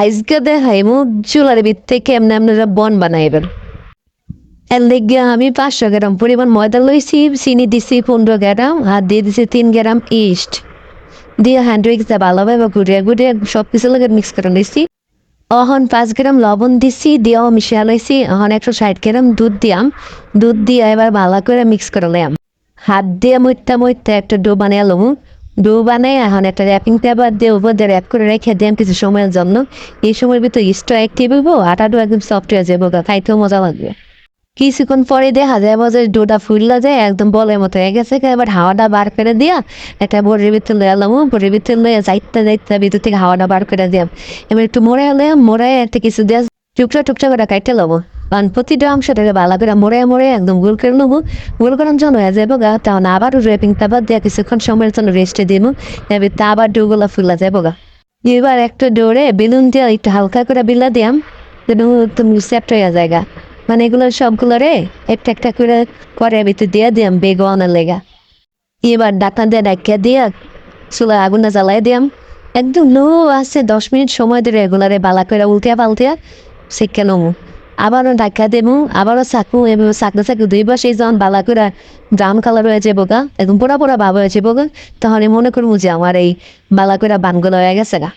আজকে দেখাই মু চুলার ভিত থেকে এমনি আপনারা বন বানাইবেন। এর লেগে আমি পাঁচশো গ্রাম পরিমাণ ময়দা লইছি, চিনি দিছি পনেরো গ্রাম আর দিয়ে দিছি তিন গ্রাম ইস্ট। দিয়ে হ্যান্ড উইক্সটা ভালোভাবে ঘুরিয়ে ঘুরিয়ে সব কিছু লাগে মিক্স করে নিছি অহন পাঁচ গ্রাম লবণ দিছি, দিয়েও মিশিয়ে লইছি, অহন একশো ষাট গ্রাম দুধ দিয়াম। দুধ দিয়ে এবার ভালো করে মিক্স করে লাম হাত দিয়ে মইতে মইতে একটা ডো বানিয়ে লমু। ডো এখন একটা র্যাপিং পেপার দিয়ে উপর দিয়ে র্যাপ করে রেখে দিলাম কিছু সময়ের জন্য। এই সময়ের ভিতরে ইস্ট অ্যাক্টিভ হইব আটাটো একদম সফট হয়ে খাইতেও মজা লাগবে। কিছুক্ষণ পরে দেখা যায় যে ডোটা ফুললা যায়, একদম বলের মতো হয়ে গেছে এবার হাওয়াটা বার করে দিয়া একটা বড়ির ভিতরে লয়ে এলাম বড়ির ভিতরে লয়ে যাইতে যাইতে ভিতর থেকে হাওয়াটা বার করে দিলাম এবার একটু মোড়ে এলে মোড়ে একটা কিছু দিয়া টুকরা টুকরা করে কাটতে লবো। কারণ প্রতিটা অংশটাকে ভালো করে মোড়ে মোড়ে একদম গোল করে নেব। গোল করার জন্য হয়ে যাব গা তখন আবার র্যাপিং পেপার দিয়ে কিছুক্ষণ সময়ের জন্য রেস্টে দিব। এবার তা আবার ডোগুলো ফুলা যাব গা। এবার একটা ডোরে বেলুন দিয়ে একটু হালকা করে বিলা দিয়াম। যেন তুমি সেপ্ট হয়ে যায় গা। মানে এগুলো সবগুলো রে একটা একটা করে করে ভিতর দিয়ে দিয়াম বেগুনের লেগা। এবার ডাকনা দিয়ে ডাকিয়া দিয়া চুলা আগুনটা জ্বালাই দিয়াম। একদম লো আছে, দশ মিনিট সময় ধরে এগুলারে বালা করে উল্টিয়া পাল্টিয়া শিক্ষা নমু আবারও ডাক্কা দেবো, আবারও চাকু এবং চাকু চাকু দুই সেই যখন বালা করে ড্রাম কালার হয়েছে বোকা একদম পোড়া পোড়া ভাব হয়েছে বোকা তাহলে মনে করব যে আমার এই বালা করে বানগুলো হয়ে গেছে গা।